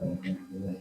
等一下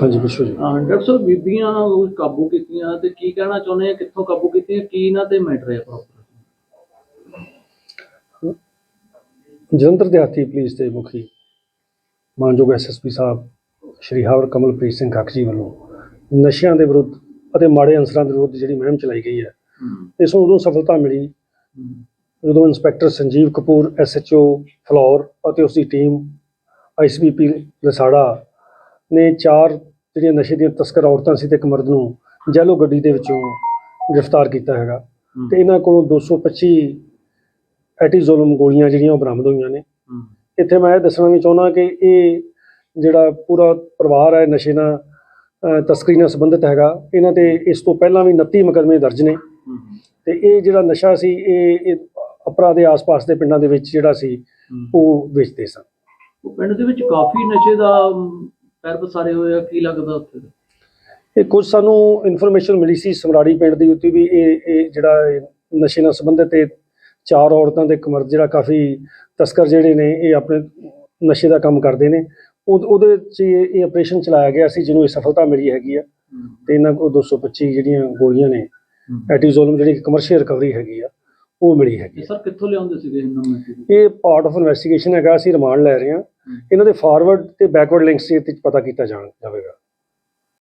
ਹਾਂਜੀ ਪੁੱਛੋ ਜੀ। ਹਾਂ ਡਾਕਟਰ ਸਾਹਿਬ ਬੀਬੀਆਂ ਉਹ ਕਾਬੂ ਕੀਤੀਆਂ ਤੇ ਕੀ ਕਹਿਣਾ ਚਾਹੁੰਦੇ ਆ ਕਿੱਥੋਂ ਕਾਬੂ ਕੀਤੀਆਂ ਕੀ ਇਹਨਾਂ ਤੇ ਮੈਟਰ ਹੈ ਪ੍ਰੋਪਰ ਜਲੰਧਰ ਦਿਹਾਤੀ ਪੁਲਿਸ ਦੇ ਮੁਖੀ ਮਾਨਯੋਗ ਐਸਐਸਪੀ ਸਾਹਿਬ ਸ਼੍ਰੀ ਹਵਰ ਕਮਲਪ੍ਰੀਤ ਸਿੰਘ ਕੱਕ ਜੀ ਵੱਲੋਂ ਨਸ਼ਿਆਂ ਦੇ ਵਿਰੁੱਧ ਅਤੇ ਮਾੜੇ ਅਨਸਰਾਂ ਦੇ ਵਿਰੁੱਧ ਜਿਹੜੀ ਮੁਹਿੰਮ ਚਲਾਈ ਗਈ ਹੈ ਇਸ ਨੂੰ ਉਦੋਂ ਸਫਲਤਾ ਮਿਲੀ ਜਦੋਂ ਇੰਸਪੈਕਟਰ ਸੰਜੀਵ ਕਪੂਰ ਐਸਐਚਓ ਫਲੌਰ ਅਤੇ ਉਸ ਦੀ ਟੀਮ ਆਈਸੀਬੀਪੀ ਲਸਾੜਾ ਨੇ ਚਾਰ ਜਿਹੜੀਆਂ ਨਸ਼ੇ ਦੀਆਂ ਤਸਕਰ ਔਰਤਾਂ ਸੀ ਤੇ ਇੱਕ ਮਰਦ ਨੂੰ ਜੈਲੋ ਗੱਡੀ ਦੇ ਵਿੱਚੋਂ ਗ੍ਰਿਫਤਾਰ ਕੀਤਾ ਹੈਗਾ। ਤੇ ਇਹਨਾਂ ਕੋਲੋਂ 225 ਐਟੀਜ਼ੋਲਮ ਗੋਲੀਆਂ ਜਿਹੜੀਆਂ ਉਹ ਬਰਾਮਦ ਹੋਈਆਂ ਨੇ। ਇੱਥੇ ਮੈਂ ਇਹ ਦੱਸਣਾ ਵੀ ਚਾਹੁੰਦਾ ਕਿ ਇਹ ਜਿਹੜਾ ਪੂਰਾ ਪਰਿਵਾਰ ਹੈ ਨਸ਼ੇ ਨਾਲ ਤਸਕਰੀ ਨਾਲ ਸੰਬੰਧਿਤ ਹੈਗਾ ਇਹਨਾਂ ਤੇ ਇਸ ਤੋਂ ਪਹਿਲਾਂ ਵੀ 29 ਮੁਕੱਦਮੇ ਦਰਜ ਨੇ। ਤੇ ਇਹ ਜਿਹੜਾ ਨਸ਼ਾ ਸੀ ਇਹ ਇਹ ਅਪਰਾ ਦੇ ਆਸ-ਪਾਸ ਦੇ ਪਿੰਡਾਂ ਦੇ ਵਿੱਚ ਜਿਹੜਾ ਸੀ ਉਹ ਵੇਚਦੇ ਸਨ। ਉਹ ਪਿੰਡ ਦੇ ਵਿੱਚ ਕਾਫੀ ਨਸ਼ੇ ਦਾ ਪੈਰ ਪਸਾਰੇ ਹੋਏ ਆ ਕੀ ਲੱਗਦਾ ਉੱਥੇ? ਇਹ ਕੁਝ ਸਾਨੂੰ ਇਨਫੋਰਮੇਸ਼ਨ ਮਿਲੀ ਸੀ ਸਮਰਾੜੀ ਪਿੰਡ ਦੀ ਉੱਤੇ ਵੀ ਇਹ ਇਹ ਜਿਹੜਾ ਇਹ ਨਸ਼ੇ ਨਾਲ ਸੰਬੰਧਿਤ ਇਹ ਚਾਰ ਔਰਤਾਂ ਤੇ ਇੱਕ ਮਰਦ ਜਿਹੜਾ ਕਾਫੀ ਤਸਕਰ ਜਿਹੜੇ ਨੇ ਇਹ ਆਪਣੇ ਨਸ਼ੇ ਦਾ ਕੰਮ ਕਰਦੇ ਨੇ। ਉਹ- ਉਹਦੇ 'ਚ ਇਹ ਇਹ ਆਪਰੇਸ਼ਨ ਚਲਾਇਆ ਗਿਆ ਸੀ ਜਿਹਨੂੰ ਇਹ ਸਫਲਤਾ ਮਿਲੀ ਹੈਗੀ ਆ। ਤੇ ਇਹਨਾਂ ਕੋਲ 225 ਜਿਹੜੀਆਂ ਗੋਲੀਆਂ ਨੇ ਐਟੀਜ਼ੋਲਮ ਜਿਹੜੀ ਕਮਰਸ਼ੀਅਲ ਰਿਕਵਰੀ ਹੈਗੀ ਆ। ਉਹ ਮਿਲੀ ਹੈਗੀ ਆ। ਸਰ ਕਿੱਥੋਂ ਲਿਆਉਂਦੇ ਸੀਗੇ ਇਹਨਾਂ ਨੂੰ ਇਹ ਪਾਰਟ ਆਫ ਇਨਵੈਸਟੀਗੇਸ਼ਨ ਹੈਗਾ ਅਸੀਂ ਰਿਮਾਂਡ ਲੈ ਰਹੇ ਹਾਂ। ਇਹਨਾਂ ਦੇ ਫਾਰਵਰਡ ਤੇ ਬੈਕਵਰਡ ਲਿੰਕਸ ਇਹ 'ਤੇ ਪਤਾ ਕੀਤਾ ਜਾਣ ਜਾਵੇਗਾ।